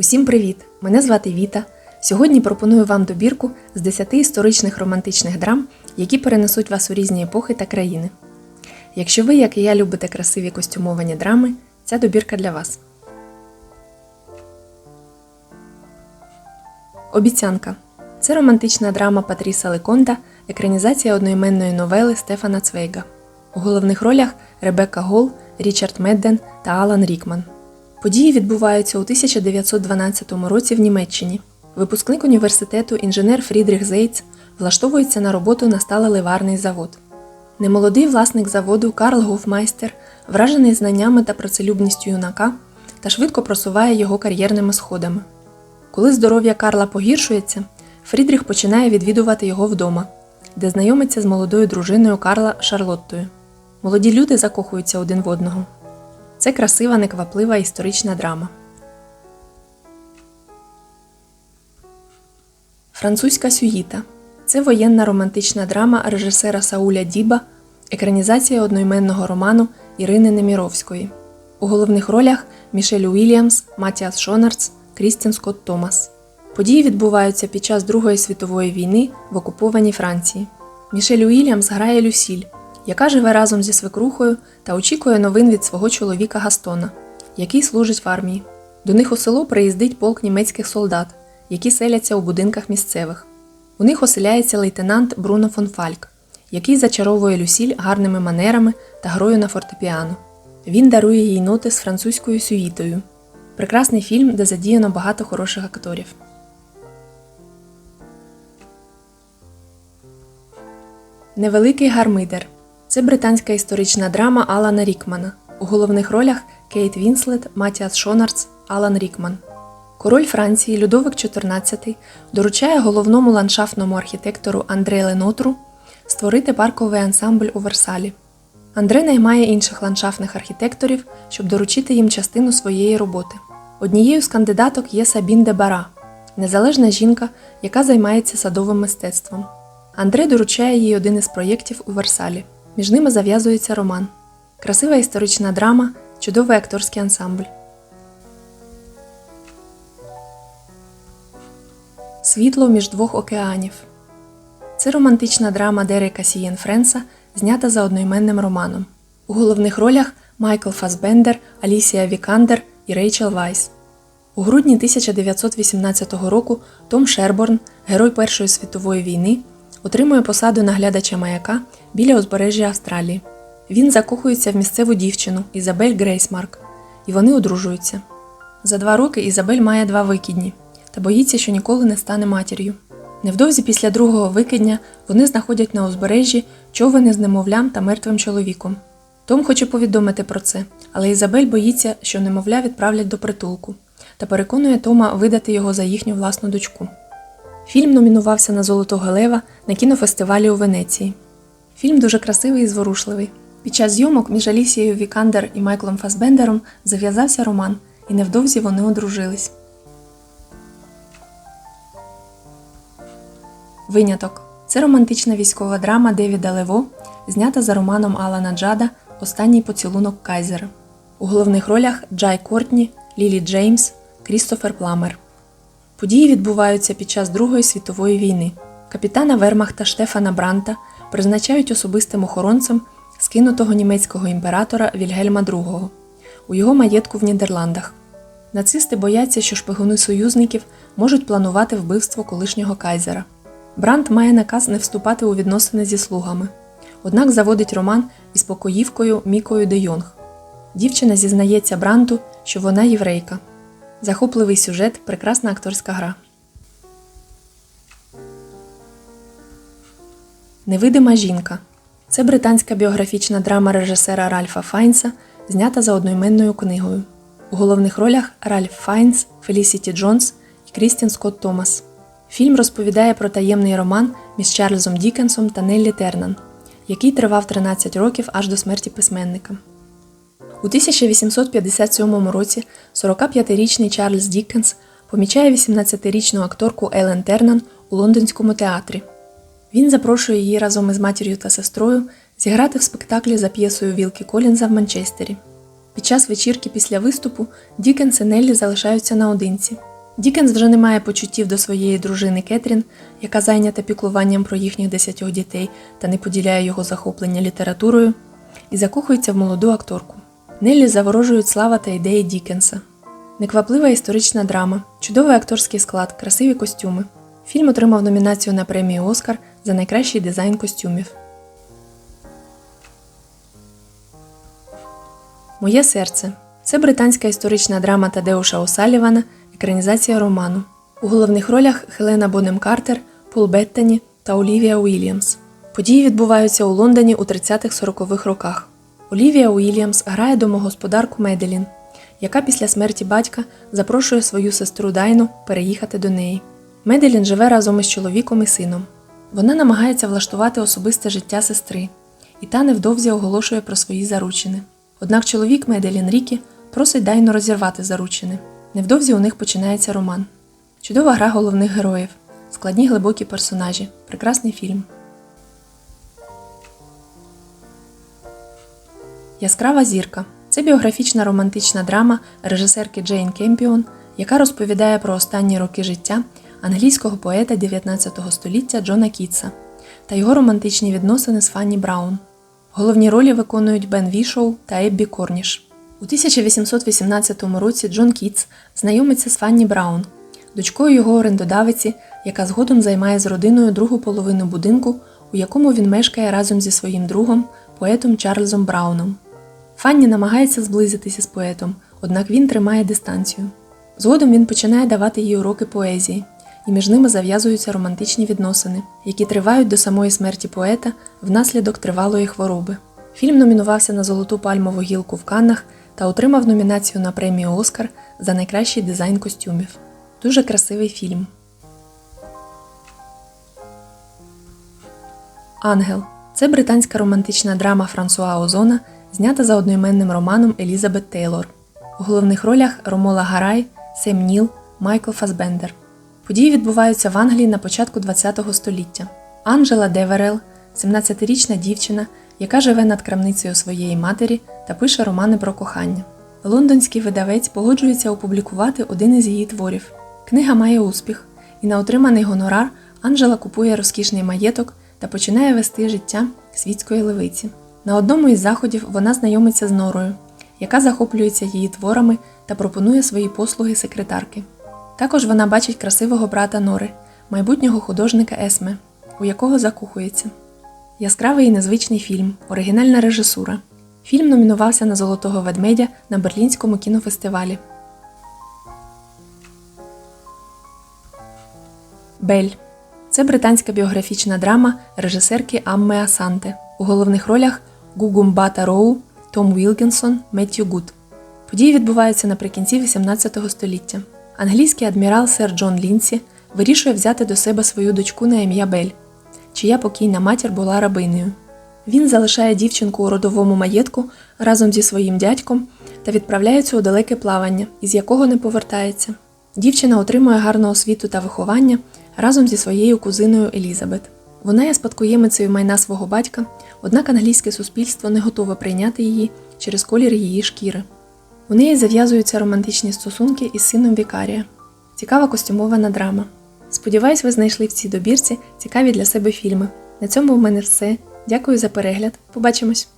Усім привіт! Мене звати Віта. Сьогодні пропоную вам добірку з 10 історичних романтичних драм, які перенесуть вас у різні епохи та країни. Якщо ви, як і я, любите красиві костюмовані драми, ця добірка для вас. Обіцянка це романтична драма Патріса Леконта, екранізація одноіменної новели Стефана Цвейга. У головних ролях Ребекка Гол, Річард Медден та Алан Рікман. Події відбуваються у 1912 році в Німеччині. Випускник університету інженер Фрідріх Зейц влаштовується на роботу на сталеливарний завод. Немолодий власник заводу Карл Гофмайстер, вражений знаннями та працелюбністю юнака, та швидко просуває його кар'єрними сходами. Коли здоров'я Карла погіршується, Фрідріх починає відвідувати його вдома, де знайомиться з молодою дружиною Карла Шарлоттою. Молоді люди закохуються один в одного. Це красива, некваплива історична драма. Французька сюїта це воєнна романтична драма режисера Сауля Діба, екранізація одноіменного роману Ірини Неміровської. У головних ролях Мішель Уільямс, Матіас Шонарц, Крістін Скотт Томас. Події відбуваються під час Другої світової війни в окупованій Франції. Мішель Уільямс грає Люсіль, яка живе разом зі свекрухою та очікує новин від свого чоловіка Гастона, який служить в армії. До них у село приїздить полк німецьких солдат, які селяться у будинках місцевих. У них оселяється лейтенант Бруно фон Фальк, який зачаровує Люсіль гарними манерами та грою на фортепіано. Він дарує їй ноти з французькою сюїтою. Прекрасний фільм, де задіяно багато хороших акторів. Невеликий гармидер це британська історична драма Алана Рікмана. У головних ролях Кейт Вінслет, Матіас Шонарц, Алан Рікман. Король Франції Людовик XIV доручає головному ландшафтному архітектору Андре Ленотру створити парковий ансамбль у Версалі. Андре наймає інших ландшафтних архітекторів, щоб доручити їм частину своєї роботи. Однією з кандидаток є Сабін де Бара, незалежна жінка, яка займається садовим мистецтвом. Андре доручає їй один із проєктів у Версалі. Між ними зав'язується роман. Красива історична драма, чудовий акторський ансамбль. Світло між двох океанів. Це романтична драма Дерека Сієн Френса, знята за одноіменним романом. У головних ролях Майкл Фасбендер, Алісія Вікандер і Рейчел Вайс. У грудні 1918 року Том Шерборн, герой Першої світової війни, отримує посаду наглядача маяка біля узбережжя Австралії. Він закохується в місцеву дівчину Ізабель Грейсмарк, і вони одружуються. За два роки Ізабель має два викидні та боїться, що ніколи не стане матір'ю. Невдовзі після другого викидня вони знаходять на узбережжі човени з немовлям та мертвим чоловіком. Том хоче повідомити про це, але Ізабель боїться, що немовля відправлять до притулку, та переконує Тома видати його за їхню власну дочку. Фільм номінувався на Золотого Лева на кінофестивалі у Венеції. Фільм дуже красивий і зворушливий. Під час зйомок між Алісією Вікандер і Майклом Фасбендером зав'язався роман, і невдовзі вони одружились. Виняток це романтична військова драма Девіда Лево, знята за романом Алана Джада Останній поцілунок Кайзера. У головних ролях Джай Кортні, Лілі Джеймс, Крістофер Пламер. Події відбуваються під час Другої світової війни. Капітана Вермахта Штефана Бранта призначають особистим охоронцем скинутого німецького імператора Вільгельма II у його маєтку в Нідерландах. Нацисти бояться, що шпигуни союзників можуть планувати вбивство колишнього кайзера. Брант має наказ не вступати у відносини зі слугами, однак заводить роман із покоївкою Мікою де Йонг. Дівчина зізнається Бранту, що вона єврейка. Захопливий сюжет, прекрасна акторська гра. Невидима жінка. Це британська біографічна драма режисера Ральфа Файнса, знята за одноіменною книгою. У головних ролях Ральф Файнс, Фелісіті Джонс і Крістін Скотт Томас. Фільм розповідає про таємний роман між Чарльзом Дікенсом та Неллі Тернан, який тривав 13 років аж до смерті письменника. У 1857 році 45-річний Чарльз Діккенс помічає 18-річну акторку Елен Тернан у лондонському театрі. Він запрошує її разом із матір'ю та сестрою зіграти в спектаклі за п'єсою Вілкі Колінза в Манчестері. Під час вечірки після виступу Дікенс і Неллі залишаються наодинці. Дікенс вже не має почуттів до своєї дружини Кетрін, яка зайнята піклуванням про їхніх десятьох дітей та не поділяє його захоплення літературою, і закохується в молоду акторку. Неллі заворожують слава та ідеї Дікенса. Некваплива історична драма, чудовий акторський склад, красиві костюми. Фільм отримав номінацію на премію Оскар за найкращий дизайн костюмів. Моє серце це британська історична драма Тадеуша Осалівана, екранізація роману. У головних ролях Хелена Бонем Картер, Пол Беттані та Олівія Уільямс. Події відбуваються у Лондоні у 30-40-х роках. Олівія Уільямс грає домогосподарку Меделін, яка після смерті батька запрошує свою сестру Дайну переїхати до неї. Меделін живе разом із чоловіком і сином. Вона намагається влаштувати особисте життя сестри, і та невдовзі оголошує про свої заручини. Однак чоловік Меделін Рікі просить Дайну розірвати заручини. Невдовзі у них починається роман. Чудова гра головних героїв, складні глибокі персонажі, прекрасний фільм. Яскрава зірка це біографічна романтична драма режисерки Джейн Кемпіон, яка розповідає про останні роки життя англійського поета 19 століття Джона Кітса та його романтичні відносини з Фанні Браун. Головні ролі виконують Бен Вішоу та Еббі Корніш. У 1818 році Джон Кітс знайомиться з Фанні Браун, дочкою його орендодавиці, яка згодом займає з родиною другу половину будинку, у якому він мешкає разом зі своїм другом, поетом Чарльзом Брауном. Фанні намагається зблизитися з поетом, однак він тримає дистанцію. Згодом він починає давати їй уроки поезії, і між ними зав'язуються романтичні відносини, які тривають до самої смерті поета внаслідок тривалої хвороби. Фільм номінувався на Золоту пальмову гілку в Каннах та отримав номінацію на премію Оскар за найкращий дизайн костюмів. Дуже красивий фільм. Ангел це британська романтична драма Франсуа Озона, знята за одноіменним романом Елізабет Тейлор. У головних ролях Ромола Гарай, Сем Ніл, Майкл Фасбендер. Події відбуваються в Англії на початку ХХ століття. Анджела Деверел, 17-річна дівчина, яка живе над крамницею своєї матері та пише романи про кохання. Лондонський видавець погоджується опублікувати один із її творів. Книга має успіх, і на отриманий гонорар Анджела купує розкішний маєток та починає вести життя світської левиці. На одному із заходів вона знайомиться з Норою, яка захоплюється її творами та пропонує свої послуги секретарки. Також вона бачить красивого брата Нори, майбутнього художника Есме, у якого закохується. Яскравий і незвичний фільм, оригінальна режисура. Фільм номінувався на Золотого ведмедя на Берлінському кінофестивалі. Бель це британська біографічна драма режисерки Амми Асанте. У головних ролях Гугумбата Роу, Том Вілкінсон, Меттью Гуд. Події відбуваються наприкінці XVIII століття. Англійський адмірал сер Джон Лінсі вирішує взяти до себе свою дочку на ім'я Бель, чия покійна матір була рабинею. Він залишає дівчинку у родовому маєтку разом зі своїм дядьком та відправляється у далеке плавання, із якого не повертається. Дівчина отримує гарну освіту та виховання разом зі своєю кузиною Елізабет. Вона є спадкоємицею майна свого батька, однак англійське суспільство не готове прийняти її через колір її шкіри. У неї зав'язуються романтичні стосунки із сином Вікарія. Цікава костюмована драма. Сподіваюсь, ви знайшли в цій добірці цікаві для себе фільми. На цьому в мене все. Дякую за перегляд. Побачимось!